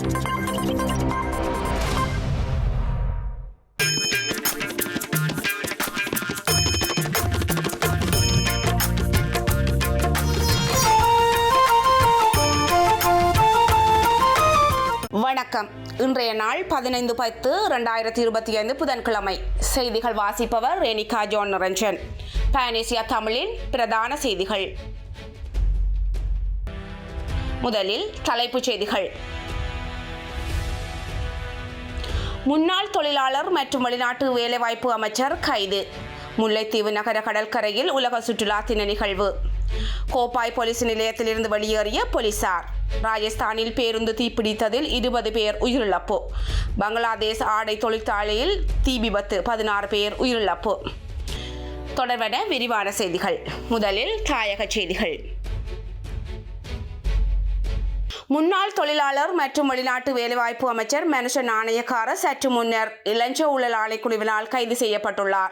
வணக்கம். இன்றைய நாள் பதினைந்து பத்து ரெண்டாயிரத்தி இருபத்தி ஐந்து புதன்கிழமை. செய்திகள் வாசிப்பவர் ரேணிகா ஜோன் நிரஞ்சன் பானேசியா தமிழின் பிரதான செய்திகள். முதலில் தலைப்புச் செய்திகள். முன்னாள் தொழிலாளர் மற்றும் வெளிநாட்டு வேலைவாய்ப்பு அமைச்சர் கைது. முல்லைத்தீவு நகர கடற்கரையில் உலக சுற்றுலா தின நிகழ்வு. கோப்பாய் போலீஸ் நிலையத்திலிருந்து வெளியேறிய போலீசார். ராஜஸ்தானில் பேருந்து தீப்பிடித்ததில் இருபது பேர் உயிரிழப்பு. பங்களாதேஷ் ஆடை தொழிற்சாலையில் தீ விபத்து பதினாறு பேர் உயிரிழப்பு. தொடர்வன விரிவான செய்திகள். முதலில் தாயக செய்திகள். முன்னாள் தொழிலாளர் மற்றும் வெளிநாட்டு வேலைவாய்ப்பு அமைச்சர் மனுஷ நாணயக்கார சற்று முன்னர் இளஞ்ச ஊழல் ஆணைக்குழுவினால் கைது செய்யப்பட்டுள்ளார்.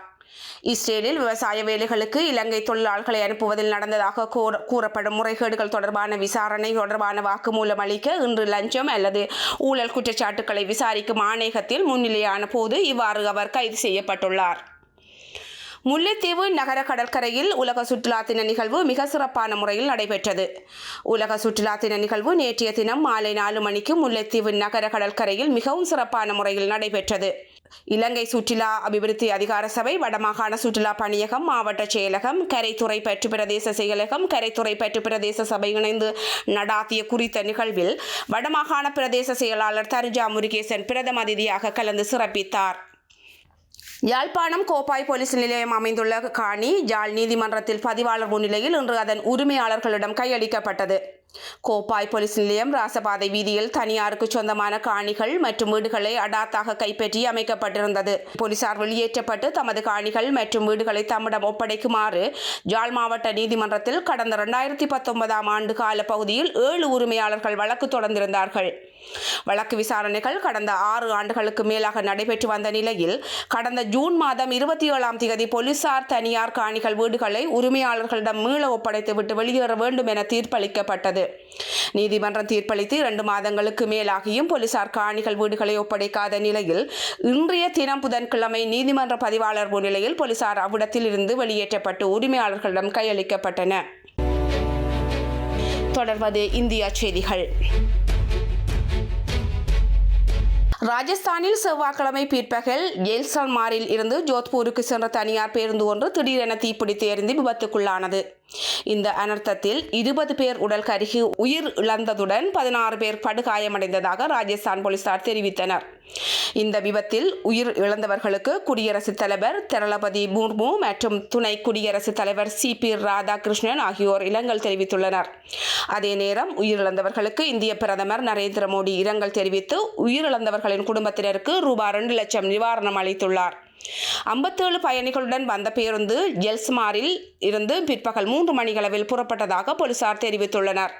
இஸ்ரேலில் விவசாய வேலைகளுக்கு இலங்கை தொழிலாளர்களை அனுப்புவதில் நடந்ததாக கூற- கூறப்படும் முறைகேடுகள் தொடர்பான விசாரணை தொடர்பான வாக்குமூலம் அளிக்க இன்று லஞ்சம் அல்லது ஊழல் குற்றச்சாட்டுக்களை விசாரிக்கும் ஆணையகத்தில் முன்னிலையான போது இவ்வாறு அவர் கைது செய்யப்பட்டுள்ளார். முல்லைத்தீவு நகர கடற்கரையில் உலக சுற்றுலா தின நிகழ்வு மிக சிறப்பான முறையில் நடைபெற்றது. உலக சுற்றுலா தின நிகழ்வு நேற்றைய தினம் மாலை நாலு மணிக்கு முல்லைத்தீவு நகர கடற்கரையில் மிகவும் சிறப்பான முறையில் நடைபெற்றது. இலங்கை சுற்றுலா அபிவிருத்தி அதிகார சபை வடமாகாண சுற்றுலா பணியகம் மாவட்ட செயலகம் கரைத்துறை பற்று பிரதேச செயலகம் கரைத்துறை பற்று பிரதேச சபை இணைந்து நடாத்திய குறித்த நிகழ்வில் வடமாகாண பிரதேச செயலாளர் தருஜா முருகேசன் பிரதம அதிதியாக கலந்து சிறப்பித்தார். யாழ்ப்பாணம் கோப்பாய் போலீஸ் நிலையம் அமைந்துள்ள காணி ஜாழ் நீதிமன்றத்தில் பதிவாளர் முன்னிலையில் இன்று அதன் உரிமையாளர்களிடம் கையளிக்கப்பட்டது. கோப்பாய் போலீஸ் நிலையம் ராசபாதை வீதியில் தனியாருக்கு சொந்தமான காணிகள் மற்றும் வீடுகளை அடாத்தாக கைப்பற்றி அமைக்கப்பட்டிருந்தது. போலீசார் வெளியேற்றப்பட்டு தமது காணிகள் மற்றும் வீடுகளை தம்மிடம் ஒப்படைக்குமாறு ஜாழ் மாவட்ட நீதிமன்றத்தில் கடந்த இரண்டாயிரத்தி பத்தொன்பதாம் ஆண்டு கால பகுதியில் ஏழு உரிமையாளர்கள் வழக்கு தொடர்ந்திருந்தார்கள். வழக்கு விசாரணைகள் கடந்த ஆறு ஆண்டுகளுக்கு மேலாக நடைபெற்று வந்த நிலையில் கடந்த ஜூன் மாதம் இருபத்தி ஏழாம் தேதி போலீசார் தனியார் காணிகள் வீடுகளை உரிமையாளர்களிடம் மீள ஒப்படைத்துவிட்டு வெளியேற வேண்டும் என தீர்ப்பளிக்கப்பட்டது. நீதிமன்றம் தீர்ப்பளித்து இரண்டு மாதங்களுக்கு மேலாகியும் போலீசார் காணிகள் வீடுகளை ஒப்படைக்காத நிலையில் இன்றைய தினம் புதன்கிழமை நீதிமன்ற பதிவாளர் முன்னிலையில் போலீசார் அவ்விடத்தில் இருந்து வெளியேற்றப்பட்டு உரிமையாளர்களிடம் கையளிக்கப்பட்டன. தொடர்வது இந்தியா செய்திகள். ராஜஸ்தானில் செவ்வாய்க்கிழமை பிற்பகல் ஜெய்சல்மாரில் இருந்து ஜோத்பூருக்கு சென்ற தனியார் பேருந்து ஒன்று திடீரென தீப்பிடித்து எரிந்து விபத்துக்குள்ளானது. இந்த அனர்த்தத்தில் இருபது பேர் உடல் கருகி உயிர் இழந்ததுடன் பதினாறு பேர் படுகாயமடைந்ததாக ராஜஸ்தான் போலீசார் தெரிவித்தனர். இந்த விபத்தில் உயிர் இழந்தவர்களுக்கு குடியரசுத் தலைவர் திரளபதி முர்மு மற்றும் துணை குடியரசுத் தலைவர் சி பி ராதாகிருஷ்ணன் ஆகியோர் இரங்கல் தெரிவித்துள்ளனர். அதே நேரம் உயிரிழந்தவர்களுக்கு இந்திய பிரதமர் நரேந்திர மோடி இரங்கல் தெரிவித்து உயிரிழந்தவர்களின் குடும்பத்தினருக்கு ரூபாய் ரெண்டு லட்சம் நிவாரணம் அளித்துள்ளார். ஐம்பத்தேழு பயணிகளுடன் வந்த பேருந்து ஜெல்ஸ்மாரில் இருந்து பிற்பகல் மூன்று மணிகளவில் புறப்பட்டதாக போலீசார் தெரிவித்துள்ளனர்.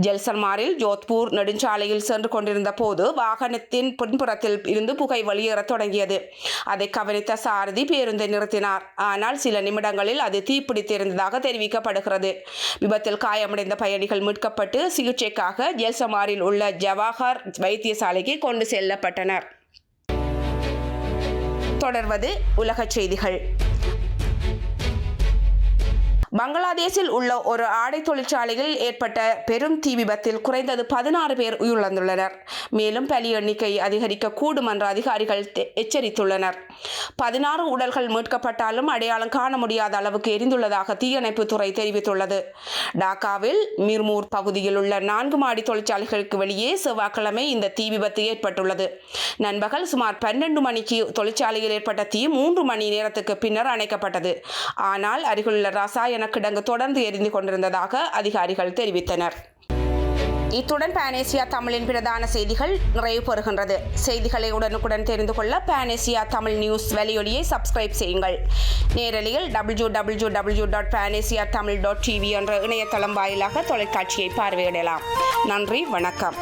ஜெல்சன்மாரில் ஜோத்பூர் நெடுஞ்சாலையில் சென்று கொண்டிருந்த போது வாகனத்தின் பின்புறத்தில் இருந்து புகை வெளியேறத் தொடங்கியது. அதை கவனித்த சாரதி பேருந்தை நிறுத்தினார். ஆனால் சில நிமிடங்களில் அது தீப்பிடித்திருந்ததாக தெரிவிக்கப்படுகிறது. விபத்தில் காயமடைந்த பயணிகள் மீட்கப்பட்டு சிகிச்சைக்காக ஜெல்சமாரில் உள்ள ஜவாஹர் வைத்தியசாலைக்கு கொண்டு செல்லப்பட்டனர். தொடர்வது உலகச் செய்திகள். பங்களாதேஷில் உள்ள ஒரு ஆடை தொழிற்சாலையில் ஏற்பட்ட பெரும் தீ விபத்தில் குறைந்தது பதினாறு பேர் உயிரிழந்துள்ளனர். மேலும் பலி எண்ணிக்கை அதிகரிக்க கூடும் என்று அதிகாரிகள் தெ- எச்சரித்துள்ளனர். பதினாறு உடல்கள் மீட்கப்பட்டாலும் அடையாளம் காண முடியாத அளவுக்கு எரிந்துள்ளதாக தீயணைப்பு துறை தெரிவித்துள்ளது. டாக்காவில் மிர்மூர் பகுதியில் உள்ள நான்கு மாடி தொழிற்சாலைகளுக்கு வெளியே செவ்வாய்க்கிழமை இந்த தீ விபத்து ஏற்பட்டுள்ளது. நண்பகல் சுமார் பன்னெண்டு மணிக்கு தொழிற்சாலையில் ஏற்பட்ட தீ மூன்று மணி நேரத்துக்கு பின்னர் அணைக்கப்பட்டது. ஆனால் அருகிலுள்ள ரசாயன கிடங்கு தொடர்ந்து எரிந்து கொண்டிருந்ததாக அதிகாரிகள் தெரிவித்தனர். இத்துடன் பானேசியா தமிழின் பிரதான செய்திகள் நிறைவு பெறுகின்றது. செய்திகளை உடனுக்குடன் தெரிந்து கொள்ள பானேசியா தமிழ் நியூஸ் வலியொலியை சப்ஸ்கிரைப் செய்யுங்கள். நேரலையில் W W W dot Panacea Tamil dot TV என்ற இணையதளம் வாயிலாக தொலைக்காட்சியை பார்வையிடலாம். நன்றி வணக்கம்.